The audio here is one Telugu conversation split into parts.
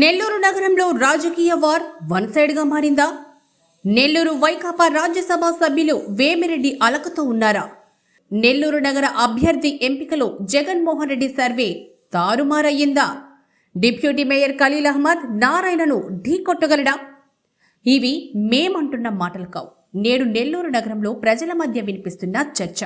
నెల్లూరు నగరంలో రాజకీయ వార్ వన్ సైడ్గా మారిందా? నెల్లూరు వైకాపా రాజ్యసభ సభ్యులు వేమిరెడ్డి అలకతో ఉన్నారా? నెల్లూరు నగర అభ్యర్థి ఎంపికలో జగన్మోహన్ రెడ్డి సర్వే తారుమారయ్యిందా? డిప్యూటీ మేయర్ ఖలీల్ అహ్మద్ నారాయణను ఢీకొట్టగలడా ఇవి మేమంటున్న మాటలు కావు. నేడు నెల్లూరు నగరంలో ప్రజల మధ్య వినిపిస్తున్న చర్చ.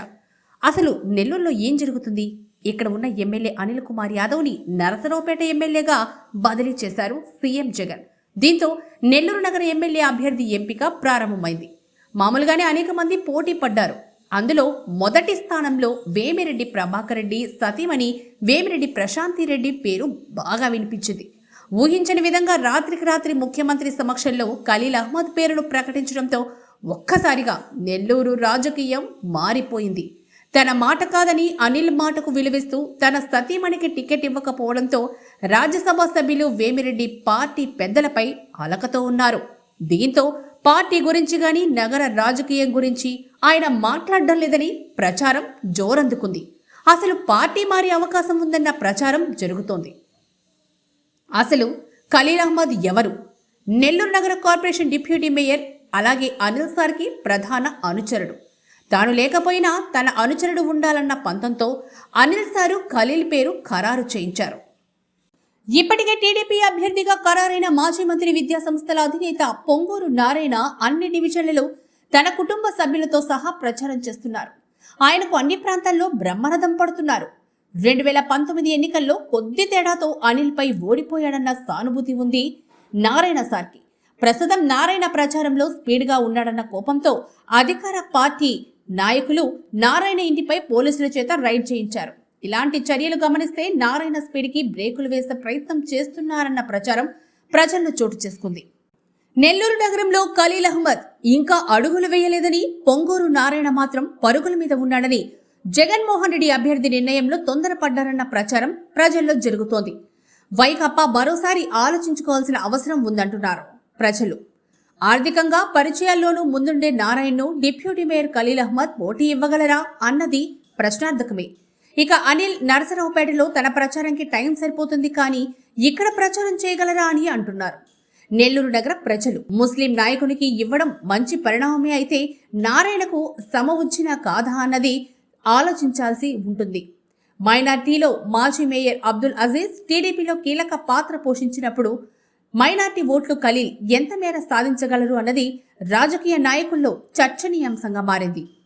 అసలు నెల్లూరులో ఏం జరుగుతుంది? ఇక్కడ ఉన్న ఎమ్మెల్యే అనిల్ కుమార్ యాదవ్ని నరసరావుపేట ఎమ్మెల్యేగా బదిలీ చేశారు సీఎం జగన్. దీంతో నెల్లూరు నగర ఎమ్మెల్యే అభ్యర్థి ఎంపిక ప్రారంభమైంది. మామూలుగానే అనేక మంది పోటీ పడ్డారు. అందులో మొదటి స్థానంలో వేమిరెడ్డి ప్రభాకర్ రెడ్డి సతీమణి వేమిరెడ్డి ప్రశాంతి రెడ్డి పేరు బాగా వినిపించింది. ఊహించని విధంగా రాత్రికి రాత్రి ముఖ్యమంత్రి సమక్షంలో ఖలీల్ అహ్మద్ పేరును ప్రకటించడంతో ఒక్కసారిగా నెల్లూరు రాజకీయం మారిపోయింది. తన మాట కాదని అనిల్ మాటకు విలువిస్తూ తన సతీమణికి టికెట్ ఇవ్వకపోవడంతో రాజ్యసభ సభ్యులు వేమిరెడ్డి పార్టీ పెద్దలపై అలకతో ఉన్నారు. దీంతో పార్టీ గురించి గాని నగర రాజకీయం గురించి ఆయన మాట్లాడడం లేదని ప్రచారం జోరందుకుంది. అసలు పార్టీ మారే అవకాశం ఉందన్న ప్రచారం జరుగుతోంది. అసలు ఖలీల్ అహ్మద్ ఎవరు? నెల్లూరు నగర కార్పొరేషన్ డిప్యూటీ మేయర్ అలాగే అనిల్ సార్కి ప్రధాన అనుచరుడు. తాను లేకపోయినా తన అనుచరుడు ఉండాలన్న పంతంతో అనిల్ సారు ఖలీల్ పేరు ఖరారు చేయించారు. ఇప్పటికే టీడీపీ అభ్యర్థిగా ఖరారైన మాజీ మంత్రి విద్యా సంస్థల అధినేత పొంగూరు నారాయణ అన్ని డివిజన్లలో తన కుటుంబ సభ్యులతో సహా ప్రచారం చేస్తున్నారు. ఆయనకు అన్ని ప్రాంతాల్లో బ్రహ్మరథం పడుతున్నారు. రెండు వేల పంతొమ్మిది ఎన్నికల్లో కొద్ది తేడాతో అనిల్పై ఓడిపోయాడన్న సానుభూతి ఉంది నారాయణ సార్కి. ప్రస్తుతం నారాయణ ప్రచారంలో స్పీడ్గా ఉన్నాడన్న కోపంతో అధికార పార్టీ నాయకులు నారాయణ ఇంటిపై పోలీసుల చేత రైడ్ చేయించారు. ఇలాంటి చర్యలు గమనిస్తే నారాయణ స్పీడ్కి బ్రేకులు వేసే ప్రయత్నం చేస్తున్నారన్న ప్రచారం ప్రజల్లో చోటు చేసుకుంది. నెల్లూరు నగరంలో ఖలీల్ అహ్మద్ ఇంకా అడుగులు వేయలేదని పొంగూరు నారాయణ మాత్రం పరుగుల మీద ఉన్నాడని జగన్మోహన్ రెడ్డి అభ్యర్థి నిర్ణయంలో తొందరపడ్డారన్న ప్రచారం ప్రజల్లో జరుగుతోంది. వైకాపా మరోసారి ఆలోచించుకోవాల్సిన అవసరం ఉందంటున్నారు ప్రజలు. ఆర్థికంగా పరిచయాల్లోనూ ముందుండే నారాయణ్ను డిప్యూటీ మేయర్ ఖలీల్ అహ్మద్ పోటీ ఇవ్వగలరా అన్నది ప్రశ్నార్థకమే. ఇక అనిల్ నరసరావుపేటలో తన ప్రచారంకి టైం సరిపోతుంది కానీ ఇక్కడ ప్రచారం చేయగలరా అని అంటున్నారు. నెల్లూరు నగర ప్రజలు ముస్లిం నాయకునికి ఇవ్వడం మంచి పరిణామమే అయితే నారాయణకు సమ వచ్చినా కాదా అన్నది ఆలోచించాల్సి ఉంటుంది. మైనార్టీలో మాజీ మేయర్ అబ్దుల్ అజీజ్ టీడీపీలో కీలక పాత్ర పోషించినప్పుడు మైనార్టీ ఓట్లు ఖలీల్ ఎంత మేర సాధించగలరు అన్నది రాజకీయ నాయకుల్లో చర్చనీయాంశంగా మారింది.